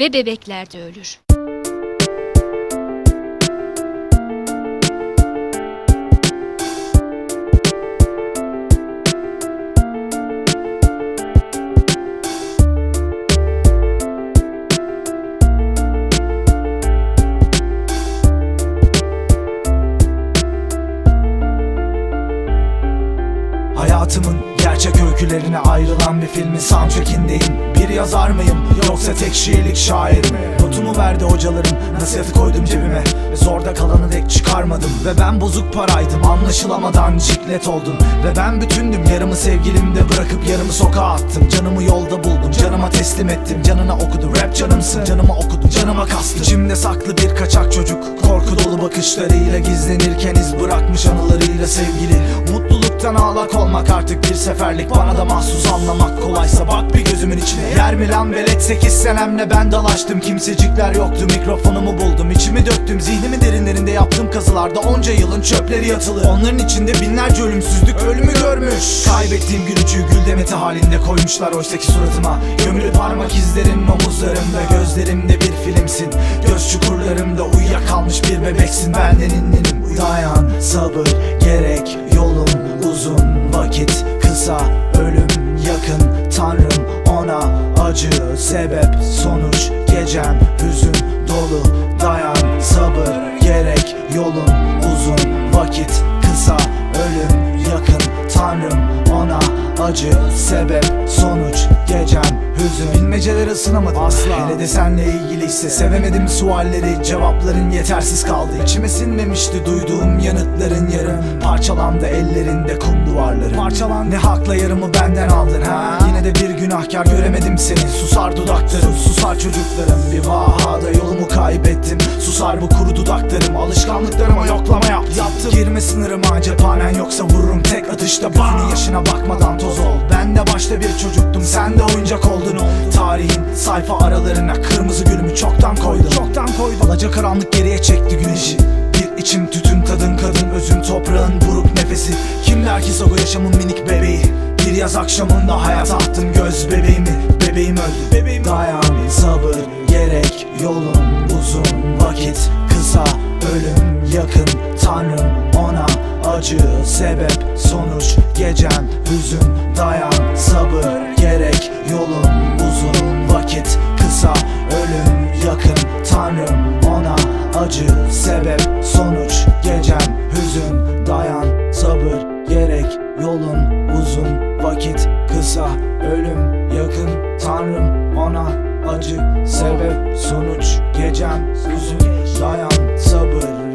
ve bebekler de ölür. Hayatımın gerçek öykülerine ayrılan bir filmin soundtrackindeyim. Bir yazar mıyım yoksa tek şiirlik şair mi? Notumu verdi hocalarım nasihatı koydum cebime. Zorda kalanı dek çıkarmadım. Ve ben bozuk paraydım anlaşılamadan ciklet oldum. Ve ben bütündüm yarımı sevgilimde bırakıp yarımı sokağa attım. Canımı yolda buldum canıma teslim ettim. Canına okudu rap canımsın. Canıma okudum canıma kastım. İçimde saklı bir kaçak çocuk. Korku dolu bakışlarıyla gizlenirken iz bırakmış anılarıyla sevgili Mutluluktan ağlak olmak artık bir seferlik. Bana da mahsus anlamak kolaysa bak bir gözümün içine. Yer mi lan velet? 8 senemle ben dalaştım. Kimsecikler yoktu. Mikrofonumu buldum. İçimi döktüm. Zihnimin derinlerinde yaptığım kazılarda. Onca yılın çöpleri yatılı. Onların içinde binlerce ölümsüzlük ölümü görmüş. Kaybettiğim gülücüğü gül demeti halinde koymuşlar oysaki suratıma. Gömülü parmak izlerin omuzlarımda. Gözlerimde bir filmsin. Göz çukurlarımda uyuyakalmış bir bebeksin. Benden inlenim Dayan sabır gerek uzun vakit kısa ölüm yakın tanrım ona acı sebep sonuç gecem hüzün dolu dayan sabır gerek yolun uzun vakit acı sebep sonuç gecem hüzün. Bilmeceleri ısınamadım asla. Hele de senle ilgiliyse sevemedim sualleri Cevapların yetersiz kaldı. İçime sinmemişti duyduğum yanıtların yarım Parçalandı ellerinde kum duvarları. Parçalan ne hakla yarımı benden aldın ha? Yine de bir günahkar göremedim seni. Susar dudaklarım susar çocuklarım. Bir vahada yolumu kaybettim Susar bu kuru dudaklarım. Alışkanlıklarıma yoklama yap, yaptım. Girme sınırıma cephanen yoksa vururum. Tek atışta Gözünün yaşına bakmadan toz ol. Ben de başta bir çocuktum sen de oyuncak oldun. Tarihin sayfa aralarına kırmızı gülümü çoktan koydum. Çoktan koydum. Alaca karanlık geriye çekti güneşi. Bir içim tütün tadın kadın özün toprağın buruk nefesi. Kim der ki Sago yaşamın minik bebeği? Bir yaz akşamında hayat attım göz bebeğimi. Bebeğim öldü. Bebeğim Dayan sabır gerek yolun uzun vakit kısa ölüm yakın tanrım ona acı sebep. Sonuç gecem hüzün dayan sabır gerek yolun uzun vakit. Kısa ölüm yakın tanrım ona acı sebep. Sonuç gecem hüzün dayan sabır gerek yolun uzun vakit. Kısa ölüm acı sebep sonuç gecem hüzün dayan sabır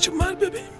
ihtiyacım var bebeğim.